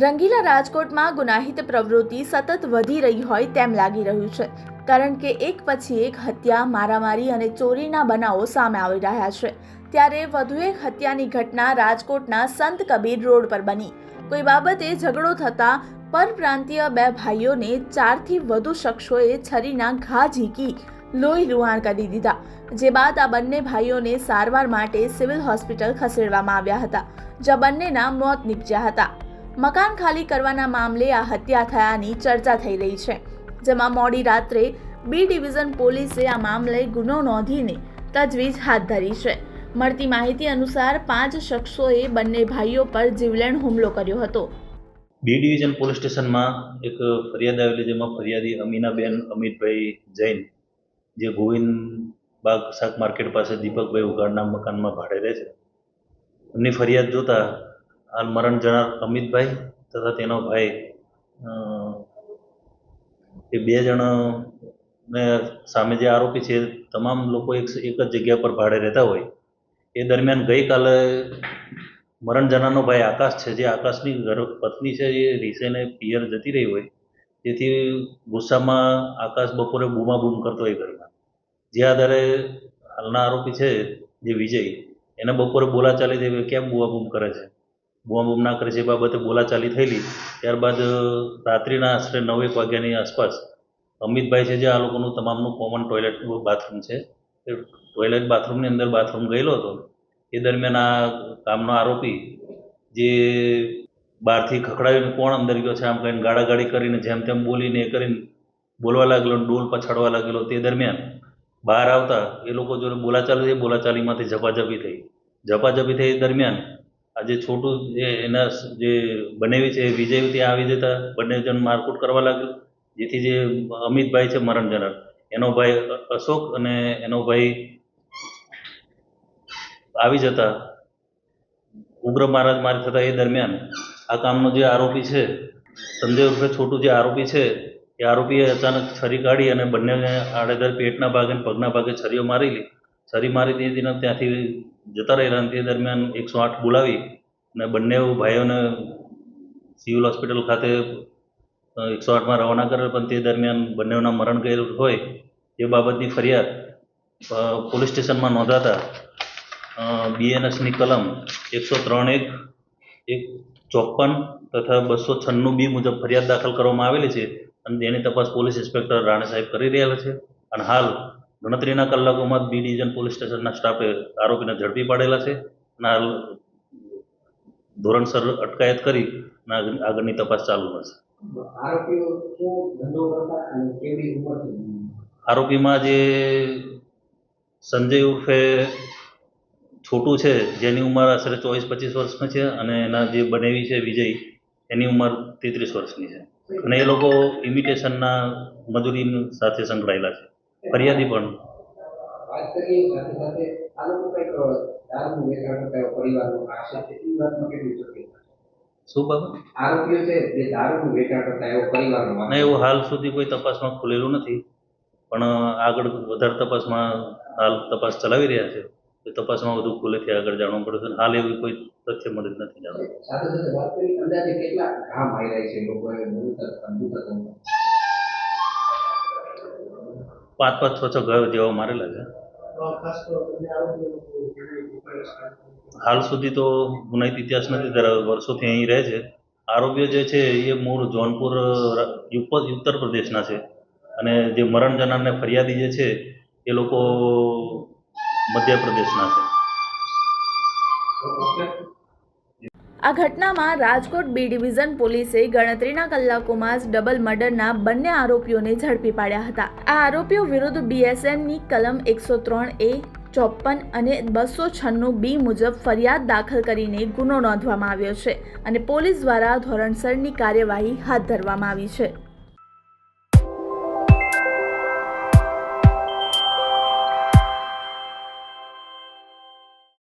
રંગીલા રાજકોટમાં ગુનાહિત પ્રવૃત્તિ સતત વધી રહી હોય તેમ લાગી રહ્યું છે. કારણ કે એક પછી એક હત્યા, મારામારી અને ચોરીના બનાવો સામે આવી રહ્યા છે. ત્યારે વધુ એક હત્યાની ઘટના રાજકોટના સંત કબીર રોડ પર બની. કોઈ બાબતે ઝઘડો થતાં પરપ્રાંતીય બે ભાઈઓને ચારથી વધુ શખ્સોએ છરીના ઘા ઝીકી, લોહી લુહાણ કરી દીધા, જે બાદ આ બંને ભાઈઓને સારવાર માટે સિવિલ હોસ્પિટલ ખસેડવામાં આવ્યા હતા, જ્યાં બંનેના મોત નીપજ્યા હતા. મકાન ખાલી કરવાના મામલે આ હત્યા થયાની ચર્ચા થઈ રહી છે, જેમાં મોડી રાત્રે બી ડિવિઝન પોલીસે આ મામલે ગુનો નોંધીને તજવીજ હાથ ધરી છે. મળતી માહિતી અનુસાર પાંચ શખ્સોએ બંને ભાઈઓ પર જીવલેણ હુમલો કર્યો હતો. બી ડિવિઝન પોલીસ સ્ટેશનમાં એક ફરિયાદ આવેલી જેમાં ફરિયાદી અમીનાબેન, અમિતભાઈ જૈન, જે ગોવિંદ બાગ શાક માર્કેટ પાસે દીપકભાઈ ઉઘાડના મકાનમાં ભાડે રહે છે. એમની ફરિયાદ જોતા હાલ મરણ જનાર અમિતભાઈ તથા તેનો ભાઈ. એ બે જણ ને સામે જે આરોપી છે, તમામ લોકો એક એક જ જગ્યા પર ભાડે રહેતા હોય. એ દરમિયાન ગઈકાલે મરણ જનારનો ભાઈ આકાશ છે, જે આકાશની ઘર પત્ની છે, એ રીસેને પિયર જતી રહી હોય. તેથી ગુસ્સામાં આકાશ બપોરે બૂમાબૂમ કરતો હોય ઘરમાં. જે આધારે હાલના આરોપી છે, જે વિજય, એને બપોરે બોલાચાલી દેવી કેમ બૂમાબૂમ કરે છે? બૂમાબૂમ ના કરે છે એ બાબતે બોલાચાલી થયેલી, ત્યારબાદ રાત્રિના આશરે નવેક વાગ્યાની આસપાસ અમિતભાઈ છે જે આ લોકોનું તમામનું કોમન ટોયલેટ બાથરૂમ છે. એ ટોયલેટ બાથરૂમની અંદર બાથરૂમ ગયેલો હતો. એ દરમિયાન આ કામનો આરોપી જે બહારથી ખખડાવીને કોણ અંદર ગયો છે, આમ કહીને ગાળાગાળી કરીને જેમ તેમ બોલીને એ કરીને બોલવા લાગેલો ડોલ પછાડવા લાગેલો તે દરમિયાન બહાર આવતા એ લોકો જોડે બોલાચાલી થઈ, બોલાચાલીમાંથી ઝપાઝપી થઈ. ઝપાઝપી થઈ દરમિયાન આ જે છોટું જે એના જે બનેવી છે વિજય ત્યાં આવી જતા બંને જણ મારકુટ કરવા લાગ્યું. જેથી જે અમિતભાઈ છે મરણ જનાર. એનો ભાઈ અશોક અને એનો ભાઈ આવી જતા ઉગ્ર મહારાજ મારી થતા એ દરમિયાન આ કામનો જે આરોપી છે, સંજય ઉર્ફે છોટું જે આરોપી છે, એ આરોપીએ અચાનક છરી કાઢી અને બંનેને આડેધડ પેટના ભાગે પગના ભાગે છરીઓ મારેલી. છરી મારી દીધી ને ત્યાંથી જતા રહેલા અને તે દરમિયાન એકસો આઠ બોલાવી અને બંને ભાઈઓને સિવિલ હોસ્પિટલ ખાતે એકસો આઠમાં રવાના કરેલ. પણ તે દરમિયાન બંનેના મરણ ગયેલું હોય એ બાબતની ફરિયાદ પોલીસ સ્ટેશનમાં નોંધાતા બીએનએસની કલમ એકસો ત્રણ એક એક ચોપન તથા બસો છન્નું બી મુજબ ફરિયાદ દાખલ કરવામાં આવેલી છે અને તેની તપાસ પોલીસ ઇન્સ્પેક્ટર રાણે સાહેબ કરી રહ્યા છે. અને હાલ ગણતરીના કલાકોમાં જ બી ડિવિઝન પોલીસ સ્ટેશનના સ્ટાફે આરોપીને ઝડપી પાડેલા છે અને હાલ ધોરણસર અટકાયત કરી અને આગળની તપાસ ચાલુ હશે આરોપીમાં જે સંજય ઉર્ફે છોટું છે જેની ઉંમર આશરે ચોવીસ પચીસ વર્ષની છે અને એના જે બનેવી છે વિજય એની ઉંમર તેત્રીસ વર્ષની છે. અને એ લોકો ઇમિટેશનના મજૂરી સાથે સંકળાયેલા છે. ફરિયાદી પણ? શું બાબત? એવો હાલ સુધી કોઈ તપાસમાં ખુલેલું નથી. પણ આગળ વધારે તપાસમાં હાલ તપાસ ચલાવી રહ્યા છે. તો તપાસમાં વધુ ખુલેથી આગળ જાણવું પડશે હાલ એવી કોઈ તથ્ય મળી નથી જાણવા. પાંચ પાંચ છ છ ઘર જેવા મારેલા છે હાલ સુધી તો ગુનાહિત ઇતિહાસ નથી ધરાવ્યો વર્ષોથી અહીં રહે છે. આરોપીઓ જે છે એ મૂળ જોનપુર ઉત્તર પ્રદેશના છે. અને જે મરણ જનારને ફરિયાદી જે છે એ લોકો મધ્યપ્રદેશના છે. આ ઘટનામાં રાજકોટ બી ડિવિઝન પોલીસે ગણતરીના કલાકોમાં જ ડબલ મર્ડરના બંને આરોપીઓને ઝડપી પાડ્યા હતા. આ આરોપીઓ વિરુદ્ધ બીએસએનની કલમ એકસો ત્રણ એ, ચોપન અને બસો છન્નું બી મુજબ ફરિયાદ દાખલ કરીને ગુનો નોંધવામાં આવ્યો છે અને પોલીસ દ્વારા ધોરણસરની કાર્યવાહી હાથ ધરવામાં આવી છે.